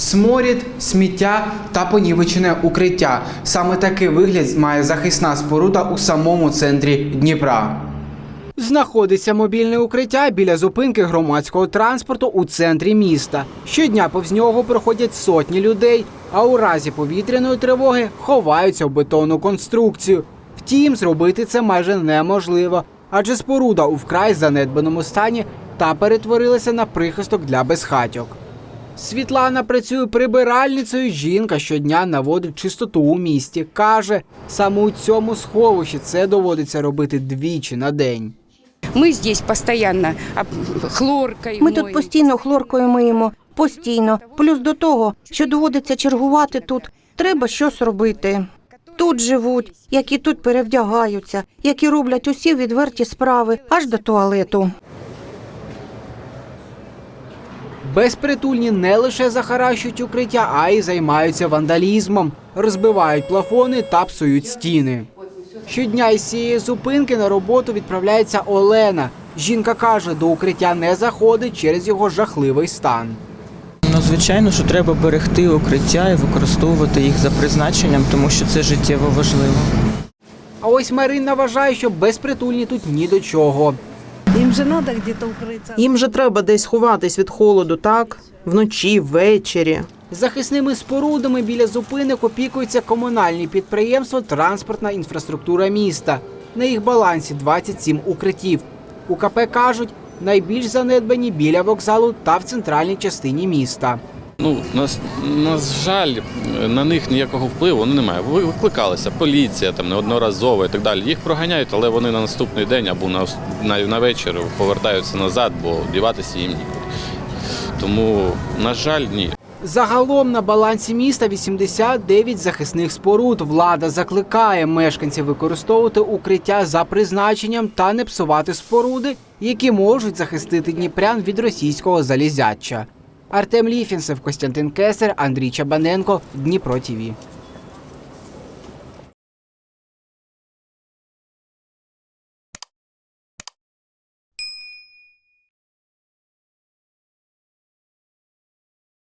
Сморід, сміття та понівечене укриття. Саме такий вигляд має захисна споруда у самому центрі Дніпра. Знаходиться мобільне укриття біля зупинки громадського транспорту у центрі міста. Щодня повз нього проходять сотні людей, а у разі повітряної тривоги ховаються в бетонну конструкцію. Втім, зробити це майже неможливо, адже споруда у вкрай занедбаному стані та перетворилася на прихисток для безхатьок. Світлана працює прибиральницею. Жінка щодня наводить чистоту у місті. Каже, саме у цьому сховищі це доводиться робити двічі на день. Мы здесь постоянно об- хлоркой Ми тут постійно хлоркою миємо, постійно. Плюс до того, що доводиться чергувати тут, треба щось робити. Тут живуть, які тут перевдягаються, які роблять усі відверті справи аж до туалету. Безпритульні не лише захаращують укриття, а й займаються вандалізмом, розбивають плафони та псують стіни. Щодня із цієї зупинки на роботу відправляється Олена. Жінка каже, до укриття не заходить через його жахливий стан. Ну, звичайно, що треба берегти укриття і використовувати їх за призначенням, тому що це життєво важливо. А ось Марина вважає, що безпритульні тут ні до чого. Им же треба где-то укрыться. Їм же треба десь ховатись від холоду, так? Вночі, ввечері. Захисними спорудами біля зупинок опікуються комунальні підприємства Транспортна інфраструктура міста. На їх балансі 27 укриттів. У КП кажуть, найбільш занедбані біля вокзалу та в центральній частині міста. Ну, на, на жаль, на них ніякого впливу ну, немає. Ви- Викликалася поліція там неодноразово і так далі. Їх проганяють, але вони на наступний день або на, на, на вечір повертаються назад, бо діватися їм нікуди. Тому, на жаль, ні. Загалом на балансі міста 89 захисних споруд. Влада закликає мешканців використовувати укриття за призначенням та не псувати споруди, які можуть захистити дніпрян від російського залізяча. Артем Ліфінцев, Костянтин Кесер, Андрій Чабаненко, Дніпро ТІВІ.